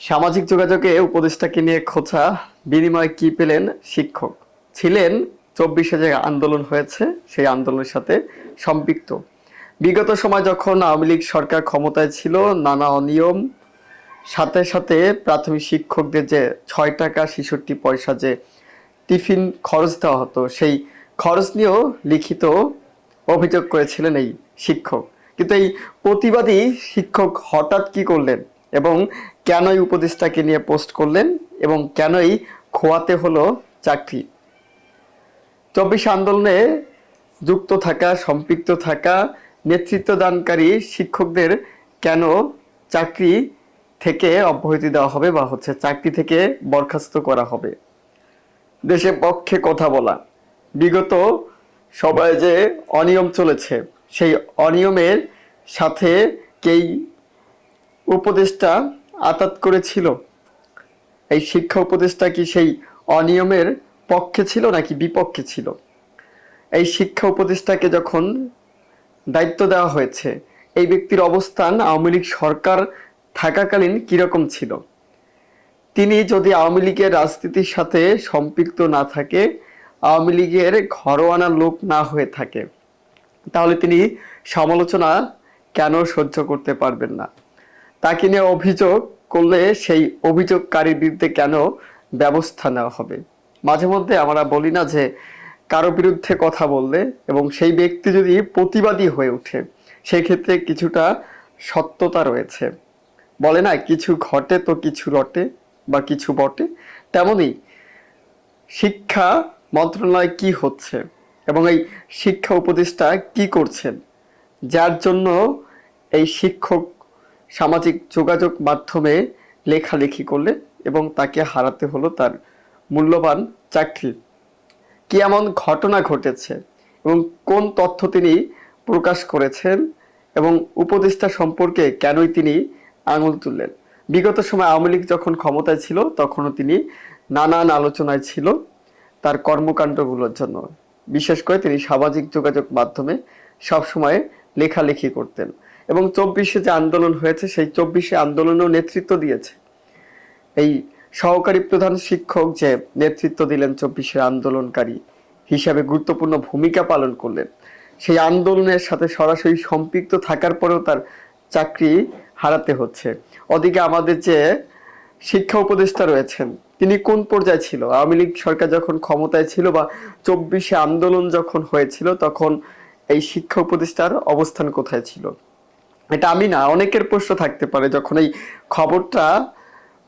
সামাজিক যোগাযোগে উপদেষ্টাকে নিয়ে খোঁচা, বিনিময়ে কি পেলেন শিক্ষক? ছিলেন চব্বিশে যে আন্দোলন হয়েছে, সেই আন্দোলনের সাথে সম্পৃক্ত। বিগত সময় যখন আওয়ামী লীগ সরকার ক্ষমতায় ছিল, নানা অনিয়ম, সাথে সাথে প্রাথমিক শিক্ষকদের যে ছয় টাকা ছেষট্টি পয়সা যে টিফিন খরচ দেওয়া হতো, সেই খরচ নিয়েও লিখিত অভিযোগ করেছিলেন এই শিক্ষক। কিন্তু এই প্রতিবাদী শিক্ষক হঠাৎ কি করলেন এবং কেনই উপদেষ্টাকে নিয়ে পোস্ট করলেন এবং কেনই খোয়াতে হলো চাকরি? চব্বিশ আন্দোলনে যুক্ত থাকা, সম্পৃক্ত থাকা নেতৃত্ব দানকারী শিক্ষকদের কেন চাকরি থেকে অব্যাহতি দেওয়া হবে বা হচ্ছে চাকরি থেকে বরখাস্ত করা হবে? দেশের পক্ষে কথা বলা। বিগত সবাই যে অনিয়ম চলেছে, সেই অনিয়মের সাথে কেই উপদেষ্টা আতাত করেছিল? এই শিক্ষা উপদেষ্টা কি সেই অনিয়মের পক্ষে ছিল নাকি বিপক্ষে ছিল? এই শিক্ষা উপদেষ্টাকে যখন দায়িত্ব দেওয়া হয়েছে, এই ব্যক্তির অবস্থান আওয়ামী লীগ সরকার থাকাকালীন কীরকম ছিল? তিনি যদি আওয়ামী লীগের রাজনীতির সাথে সম্পৃক্ত না থাকে, আওয়ামী লীগের ঘরোয়ানা লোক না হয়ে থাকে, তাহলে তিনি সমালোচনা কেন সহ্য করতে পারবেন না? তাকে নিয়ে অভিযোগ করলে সেই অভিযোগকারীর বিরুদ্ধে কেন ব্যবস্থা নেওয়া হবে? মাঝে মধ্যে আমরা বলি না যে কারও বিরুদ্ধে কথা বললে এবং সেই ব্যক্তি যদি প্রতিবাদী হয়ে ওঠে সেই ক্ষেত্রে কিছুটা সত্যতা রয়েছে। বলে না, কিছু ঘটে তো কিছু রটে বা কিছু বটে, তেমনই শিক্ষা মন্ত্রণালয় কি হচ্ছে এবং এই শিক্ষা উপদেষ্টা কি করছেন, যার জন্য এই শিক্ষক সামাজিক যোগাযোগ মাধ্যমে লেখালেখি করলেন এবং তাকে হারাতে হলো তার মূল্যবান চাকরি। কি এমন ঘটনা ঘটেছে এবং কোন তথ্য তিনি প্রকাশ করেছেন এবং উপদেষ্টা সম্পর্কে কেনই তিনি আঙুল তুললেন? বিগত সময় আওয়ামী লীগ যখন ক্ষমতায় ছিল, তখনও তিনি নানান আলোচনায় ছিল তার কর্মকাণ্ডগুলোর জন্য। বিশেষ করে তিনি সামাজিক যোগাযোগ মাধ্যমে সবসময় লেখালেখি করতেন। এবং চব্বিশে যে আন্দোলন হয়েছে, সেই চব্বিশে আন্দোলনেও নেতৃত্ব দিয়েছে। এই সহকারী প্রধান শিক্ষক যে নেতৃত্ব দিলেন চব্বিশের আন্দোলনকারী হিসাবে গুরুত্বপূর্ণ ভূমিকা পালন করলেন, সেই আন্দোলনের সাথে সরাসরি সম্পৃক্ত থাকার পরেও তার চাকরি হারাতে হচ্ছে। ওদিকে আমাদের যে শিক্ষা উপদেষ্টা রয়েছেন, তিনি কোন পর্যায়ে ছিল? আওয়ামী লীগ সরকার যখন ক্ষমতায় ছিল বা চব্বিশে আন্দোলন যখন হয়েছিল, তখন এই শিক্ষা উপদেষ্টার অবস্থান কোথায় ছিল? এটা আমি না, অনেকের প্রশ্ন থাকতে পারে, যখন এই খবরটা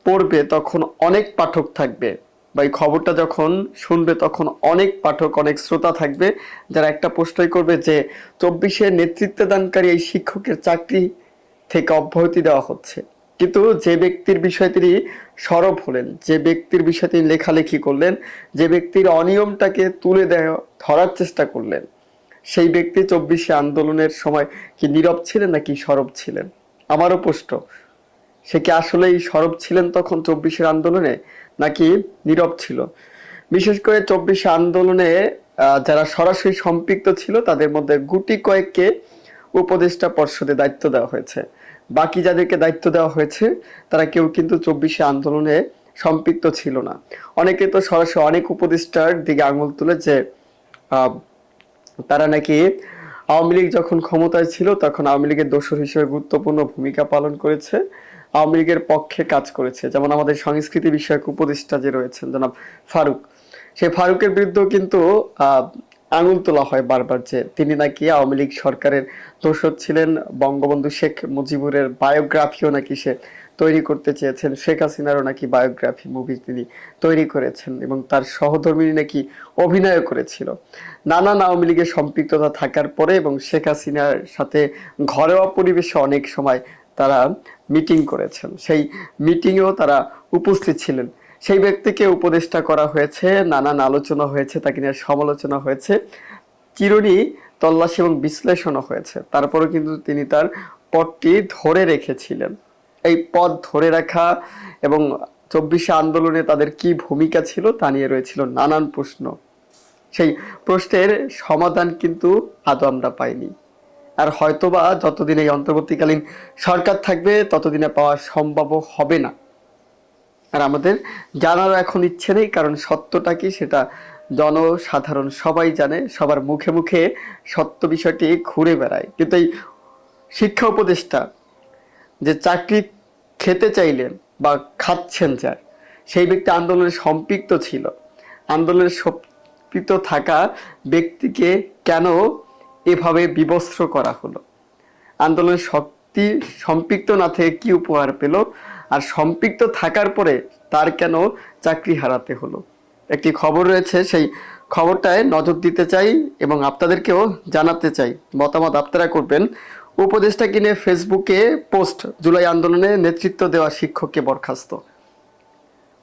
পড়বে তখন অনেক পাঠক থাকবে বা এই খবরটা যখন শুনবে তখন অনেক পাঠক, অনেক শ্রোতা থাকবে যারা একটা প্রশ্নই করবে যে চব্বিশে নেতৃত্ব দানকারী এই শিক্ষকের চাকরি থেকে অব্যাহতি দেওয়া হচ্ছে। কিন্তু যে ব্যক্তির বিষয়ে তিনি সরব হলেন, যে ব্যক্তির বিষয়ে তিনি লেখালেখি করলেন, যে ব্যক্তির অনিয়মটাকে তুলে দেওয়া, ধরার চেষ্টা করলেন সেই ব্যক্তি চব্বিশে আন্দোলনের সময় কি নীরব ছিলেন নাকি সরব ছিলেন? আমারও প্রশ্ন, সে কি আসলেই সরব ছিলেন তখন চব্বিশের আন্দোলনে নাকি নীরব ছিল? বিশেষ করে চব্বিশে আন্দোলনে যারা সরাসরি সম্পৃক্ত ছিল তাদের মধ্যে গুটি কয়েককে উপদেষ্টা পর্ষদে দায়িত্ব দেওয়া হয়েছে। বাকি যাদেরকে দায়িত্ব দেওয়া হয়েছে, তারা কেউ কিন্তু চব্বিশে আন্দোলনে সম্পৃক্ত ছিল না। অনেকে তো সরাসরি অনেক উপদেষ্টার দিকে আঙুল তুলে যে তারা নাকি আওয়ামী লীগ যখন ক্ষমতায় ছিল, তখন আওয়ামী লীগের দোসর হিসেবে গুরুত্বপূর্ণ ভূমিকা পালন করেছে। আওয়ামী লীগের পক্ষে কাজ করেছে। যেমন আমাদের সংস্কৃতি বিষয়ক উপদেষ্টা যে রয়েছেন, জনাব ফারুক সেই ফারুকের বিরুদ্ধেও কিন্তু আঙুল তোলা হয় বারবার যে তিনি নাকি আওয়ামী লীগ সরকারের দোষর ছিলেন। বঙ্গবন্ধু শেখ মুজিবুরের বায়োগ্রাফিও নাকি সে তৈরি করতে চেয়েছেন শেখ হাসিনারও নাকি বায়োগ্রাফি মুভি তিনি তৈরি করেছেন এবং তার সহধর্মিনী নাকি অভিনয় করেছিল। নানান আওয়ামী লীগের সম্পৃক্ততা থাকার পরে এবং শেখ হাসিনার সাথে ঘরোয়া পরিবেশে অনেক সময় তারা মিটিং করেছেন। সেই মিটিংয়েও তারা উপস্থিত ছিলেন। সেই ব্যক্তিকে উপদেষ্টা করা হয়েছে, নানান আলোচনা হয়েছে তাকে নিয়ে সমালোচনা হয়েছে, চিরুনি তল্লাশি এবং বিশ্লেষণও হয়েছে। তারপরেও কিন্তু তিনি তার পদটি ধরে রেখেছিলেন। এই পদ ধরে রাখা এবং চব্বিশে আন্দোলনে তাদের কি ভূমিকা ছিল তা নিয়ে রয়েছিল নানান প্রশ্ন। সেই প্রশ্নের সমাধান কিন্তু আদৌ আমরা পাইনি। আর হয়তোবা যতদিন এই অন্তর্বর্তীকালীন সরকার থাকবে, ততদিনে পাওয়া সম্ভব হবে না। আর আমাদের জানারও এখন ইচ্ছে নেই, কারণ সত্যটা কি সেটা জনসাধারণ সবাই জানে, সবার মুখে মুখে সত্য বিষয়টি ঘুরে বেড়ায়। কিন্তু এই শিক্ষা উপদেষ্টা যে চাকরি খেতে চাইলেন বা খাচ্ছেন যার, সেই ব্যক্তি আন্দোলনে সম্পৃক্ত ছিল। আন্দোলনে সম্পৃক্ত থাকা ব্যক্তিকে কেন এভাবে বিবস্ত্র করা হলো? আন্দোলনের শক্তি সম্পৃক্ত না থেকে কি উপহার পেল? আর সম্পৃক্ত থাকার পরে তার কেন চাকরি হারাতে হলো? একটি খবর রয়েছে, সেই খবরটায় নজর দিতে চাই এবং আপনাদেরকেও জানাতে চাই। মতামত আপনারা করবেন উপদেশটা কিনে ফেসবুকে পোস্ট জুলাই আন্দোলনে নেতৃত্ব দেওয়া শিক্ষককে বরখাস্ত।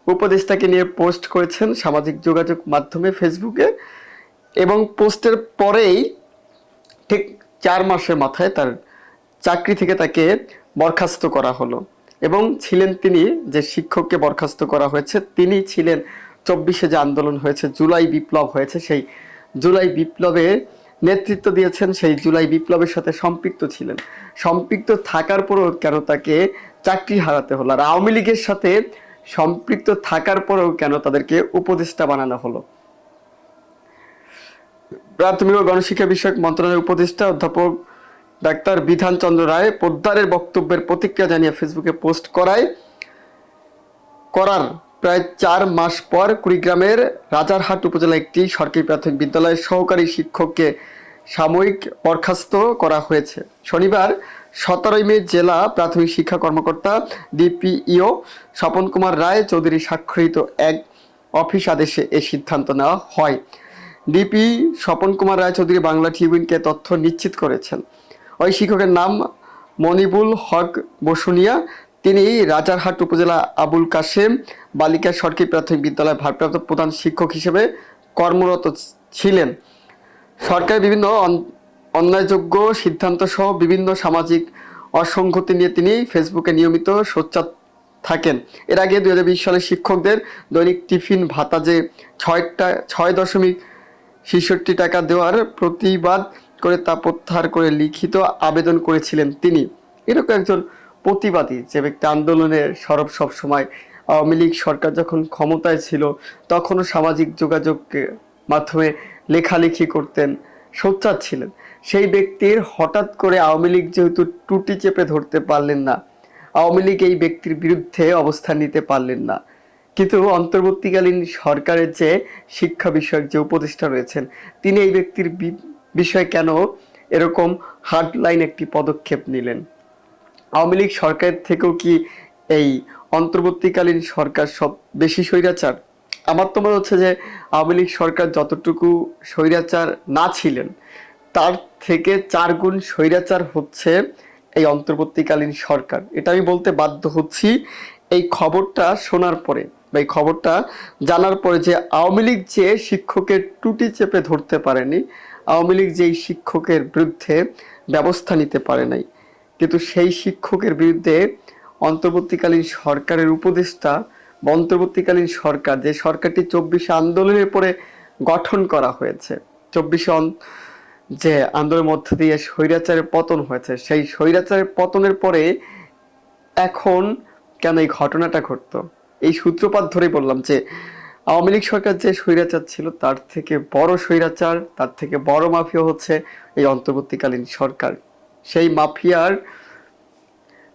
উপদেশটাকে নিয়ে পোস্ট করেছেন সামাজিক যোগাযোগ মাধ্যমে ফেসবুকে এবং পোস্টের পরেই ঠিক চার মাসের মাথায় তার চাকরি থেকে তাকে বরখাস্ত করা হলো এবং ছিলেন তিনি যে শিক্ষককে বরখাস্ত করা হয়েছে, তিনি ছিলেন চব্বিশে যে আন্দোলন হয়েছে, জুলাই বিপ্লব হয়েছে, সেই জুলাই বিপ্লবে নেতৃত্ব দিয়েছেন সেই জুলাই বিপ্লবের সাথে সম্পৃক্ত ছিলেন। সম্পৃক্ত থাকার পরেও কেন তাকে চাকরি হারাতে হলো? আর আওয়ামী লীগের সাথে সম্পৃক্ত থাকার পরেও কেন তাদেরকে উপদেষ্টা বানানো হলো? প্রাথমিক ও গণশিক্ষা বিষয়ক মন্ত্রণালয়ের উপদেষ্টা অধ্যাপক ডাক্তার বিধানচন্দ্র রায় পোদ্দারের বক্তব্যের প্রতিক্রিয়া জানিয়ে ফেসবুকে পোস্ট করায়, করার প্রায় চার মাস পর কুড়িগ্রামের রাজারহাট উপজেলা একটি সরকারি প্রাথমিক বিদ্যালয়ের সহকারী শিক্ষককে সাময়িক বরখাস্ত করা হয়েছে। শনিবার, সতেরোই মে জেলা প্রাথমিক শিক্ষা কর্মকর্তা ডিপিইও স্বপন কুমার রায় চৌধুরী স্বাক্ষরিত এক অফিস আদেশে এ সিদ্ধান্ত নেওয়া হয়। ডিপি স্বপন কুমার রায়চৌধুরী বাংলা ট্রিবিউনকে তথ্য নিশ্চিত করেছেন। ওই শিক্ষকের নাম মনিবুল হক বসুনিয়া। তিনি রাজারহাট উপজেলা আবুল কাশেম বালিকা সরকারি প্রাথমিক বিদ্যালয়ের ভারপ্রাপ্ত প্রধান শিক্ষক হিসেবে কর্মরত ছিলেন। সরকার বিভিন্ন অন্যায়যোগ্য সিদ্ধান্ত সহ বিভিন্ন সামাজিক অসঙ্গতি নিয়ে তিনি ফেসবুকে নিয়মিত সোচ্চার থাকেন। এর আগে দু হাজার বিশ সালে শিক্ষকদের দৈনিক টিফিন ভাতা যে ছয়টা, ছয় দশমিক ছেষট্টি টাকা দেওয়ার প্রতিবাদ করে তা প্রত্যাহার করে লিখিত আবেদন করেছিলেন তিনি। এরকম একজন প্রতিবাদী যে ব্যক্তি আন্দোলনের সরব সব সময় আওয়ামী লীগ সরকার যখন ক্ষমতায় ছিল, তখনও সামাজিক যোগাযোগ মাধ্যমে লেখালেখি করতেন, সোচ্চার ছিলেন। সেই ব্যক্তির হঠাৎ করে আওয়ামী লীগ যেহেতু টুটি চেপে ধরতে পারলেন না, আওয়ামী লীগ এই ব্যক্তির বিরুদ্ধে অবস্থান নিতে পারলেন না। কিন্তু অন্তর্বর্তীকালীন সরকারের যে শিক্ষা বিষয়ক যে উপদেষ্টা রয়েছেন, তিনি এই ব্যক্তির বিষয়ে কেন এরকম হার্ডলাইন একটি পদক্ষেপ নিলেন? আওয়ামী লীগ সরকারের থেকেও কি এই অন্তর্বর্তীকালীন সরকার সব বেশি স্বৈরাচার? আমার তো মনে হচ্ছে যে আওয়ামী লীগ সরকার যতটুকু স্বৈরাচার না ছিলেন, তার থেকে চার গুণ স্বৈরাচার হচ্ছে এই অন্তর্বর্তীকালীন সরকার। এটা আমি বলতে বাধ্য হচ্ছি। এই খবরটা শোনার পরে বা এই খবরটা জানার পরে যে আওয়ামী লীগ যে শিক্ষকের টুটি চেপে ধরতে পারেনি, আওয়ামী লীগ যেই শিক্ষকের বিরুদ্ধে ব্যবস্থা নিতে পারে নাই, কিন্তু সেই শিক্ষকের বিরুদ্ধে অন্তর্বর্তীকালীন সরকারের উপদেষ্টা অন্তর্বর্তীকালীন সরকার, যে সরকারটি চব্বিশে আন্দোলনের পরে গঠন করা হয়েছে। চব্বিশে যে আন্দোলনের মধ্য দিয়ে স্বৈরাচারের পতন হয়েছে, সেই স্বৈরাচারের পতনের পরে এখন কেন এই ঘটনাটা ঘটতো? এই সূত্রপাত ধরেই বললাম যে, আওয়ামী লীগ সরকার যে স্বৈরাচার ছিল, তার থেকে বড় স্বৈরাচার, তার থেকে বড় মাফিয়া হচ্ছে এই অন্তর্বর্তীকালীন সরকার। সেই মাফিয়ার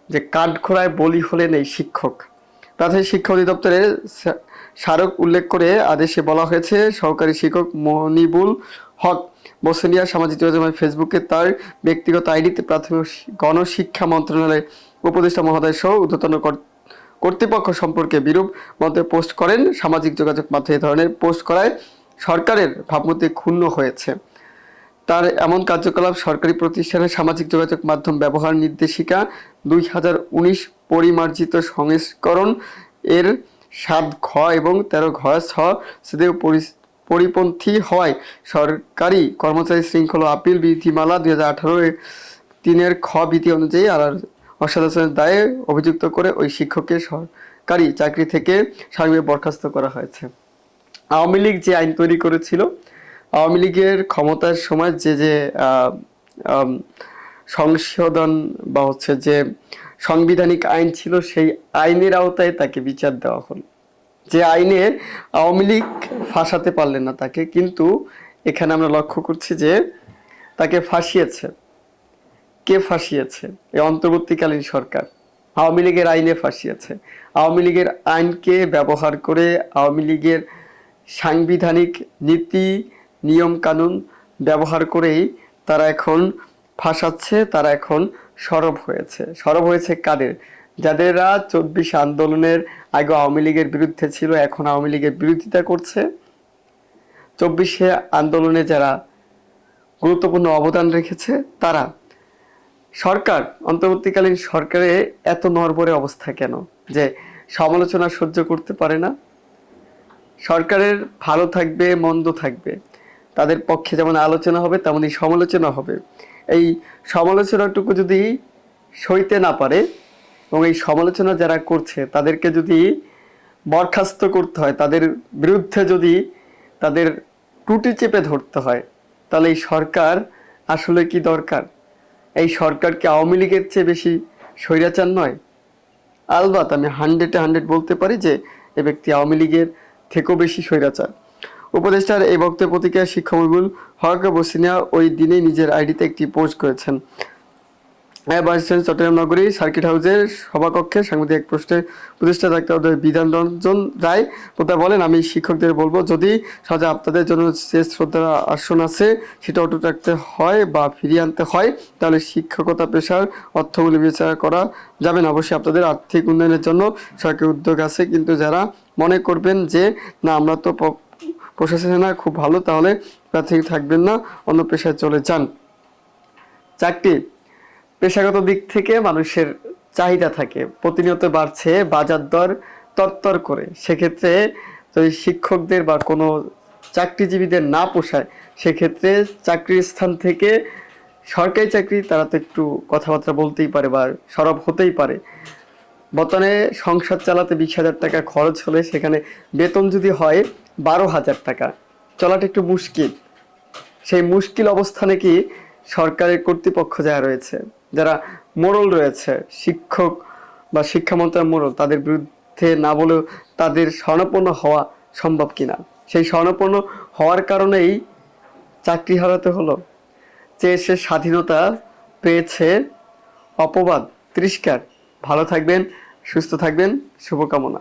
যে কাঠখোড়ায় বলি হলেন এই শিক্ষক প্রাথমিক শিক্ষা অধিদপ্তরের স্মারক উল্লেখ করে আদেশে বলা হয়েছে, সহকারী শিক্ষক মনিবুল হক বসনিয়া সামাজিক যোগাযোগ ফেসবুকে তার ব্যক্তিগত আইডিতে প্রাথমিক গণশিক্ষা মন্ত্রণালয়ের উপদেষ্টা মহোদয় সহ কর- কর্তৃপক্ষ সম্পর্কে বিরূপ মন্ত্রে পোস্ট করেন। সামাজিক যোগাযোগ মাধ্যমে এ ধরনের পোস্ট করায় সরকারের ভাবমূর্তি ক্ষুণ্ণ হয়েছে। তার এমন কার্যকলাপ সরকারি প্রতিষ্ঠানের সামাজিক যোগাযোগ মাধ্যম ব্যবহার নির্দেশিকা দুই হাজার উনিশ পরিমার্জিত সংস্করণ এর সাত ঘ এবং তেরো ঘ ছ সেদেও পরি- পরিপন্থী হওয়ায় সরকারি কর্মচারী শৃঙ্খলা আপিল বিধিমালা দুই হাজার আঠারো তিনের খ বিধি অনুযায়ী আর অসদাচরণের দায়ে অভিযুক্ত করে ওই শিক্ষককে সরকারি চাকরি থেকে সার্বিক বরখাস্ত করা হয়েছে। আওয়ামী লীগ যে আইন তৈরি করেছিল, আওয়ামী লীগের ক্ষমতার সময় যে যে সংশোধন বা হচ্ছে যে সাংবিধানিক আইন ছিল, সেই আইনের আওতায় তাকে বিচার দেওয়া হলো। যে আইনে আওয়ামী লীগ ফাঁসাতে পারলেন না তাকে, কিন্তু এখানে আমরা লক্ষ্য করছি যে তাকে ফাঁসিয়েছে। কে ফাঁসিয়েছে? এই অন্তর্বর্তীকালীন সরকার। আওয়ামী লীগের আইনে ফাঁসিয়েছে। আওয়ামী লীগের আইনকে ব্যবহার করে আওয়ামী লীগের সাংবিধানিক নীতি নিয়ম কানুন ব্যবহার করেই তারা এখন ফাঁসাচ্ছে, তারা এখন সরব হয়েছে। সরব হয়েছে কাদের? যাদেররা চব্বিশ আন্দোলনের আগে আওয়ামী লীগের বিরুদ্ধে ছিল, এখন আওয়ামী লীগের বিরোধিতা করছে। চব্বিশে আন্দোলনে যারা গুরুত্বপূর্ণ অবদান রেখেছে, তারা সরকার, অন্তর্বর্তীকালীন সরকারে এত নরবরে অবস্থা কেন? যে সমালোচনা সহ্য করতে পারে না। সরকারের ভালো থাকবে, মন্দ থাকবে। তাদের পক্ষে যেমন আলোচনা হবে, তেমনই সমালোচনা হবে। এই সমালোচনাটুকু যদি সইতে না পারে এবং এই সমালোচনা যারা করছে, তাদেরকে যদি বরখাস্ত করতে হয়, তাদের বিরুদ্ধে যদি তাদের টুটি চেপে ধরতে হয়, তাহলে এই সরকার আসলে কি দরকার? এই সরকার কি আওয়ামী লীগের চেয়ে বেশি স্বৈরাচার নয়? আলবাত আমি হান্ড্রেডে হান্ড্রেড বলতে পারি যে, এ ব্যক্তি আওয়ামী লীগের থেকেও বেশি স্বৈরাচার। উপদেষ্টার এই বক্তব্য প্রতিক্রিয়া শিক্ষা মহিবুল হক বসিনিয়া ওই দিনে নিজের আইডিতে একটি পোস্ট করেছেন। বলেছেন চট্টগ্রাম নগরী সার্কিট হাউসের সভাকক্ষে সাংবাদিক এক প্রশ্নে প্রতিষ্ঠা ডাক্তার বিধান রঞ্জন রায়। প্রত্যয় বলেন, আমি শিক্ষকদের বলব, যদি সমাজে আপনাদের জন্য যে শ্রদ্ধার আসন আছে, সেটা অটুট রাখতে হয় বা ফিরিয়ে আনতে হয়, তাহলে শিক্ষকতা পেশার অর্থগুলি বিচার করা যাবে না। অবশ্যই আপনাদের আর্থিক উন্নয়নের জন্য সরকারি উদ্যোগ আছে, কিন্তু যারা মনে করবেন যে, না, আমরা তো প- প্রশাসনে না খুব ভালো, তাহলে প্রাথমিক থাকবেন না, অন্য পেশায় চলে যান। চাকরি পেশাগত দিক থেকে মানুষের চাহিদা থাকে, প্রতিনিয়ত বাড়ছে, বাজার দর তরতর করে। সেক্ষেত্রে যদি শিক্ষকদের বা কোনো চাকরিজীবীদের না পোষায়, সেক্ষেত্রে চাকরির স্থান থেকে সরকারি চাকরি, তারা তো একটু কথাবার্তা বলতেই পারে বা সরব হতেই পারে। বর্তমানে সংসার চালাতে বিশ হাজার টাকা খরচ হলে সেখানে বেতন যদি হয় বারো হাজার টাকা। চলাটা একটু মুশকিল। সেই মুশকিল অবস্থানে কি সরকারের কর্তৃপক্ষ যারা রয়েছে, যারা মোড়ল রয়েছে, শিক্ষক বা শিক্ষা মোড়ল, তাদের বিরুদ্ধে না বলেও তাদের স্বর্ণপন্ন হওয়া সম্ভব কিনা? সেই স্বর্ণপন্ন হওয়ার কারণেই চাকরি হারাতে হলো। যে সে স্বাধীনতা পেয়েছে। অপবাদ, তিরস্কার। ভালো থাকবেন, সুস্থ থাকবেন, শুভকামনা।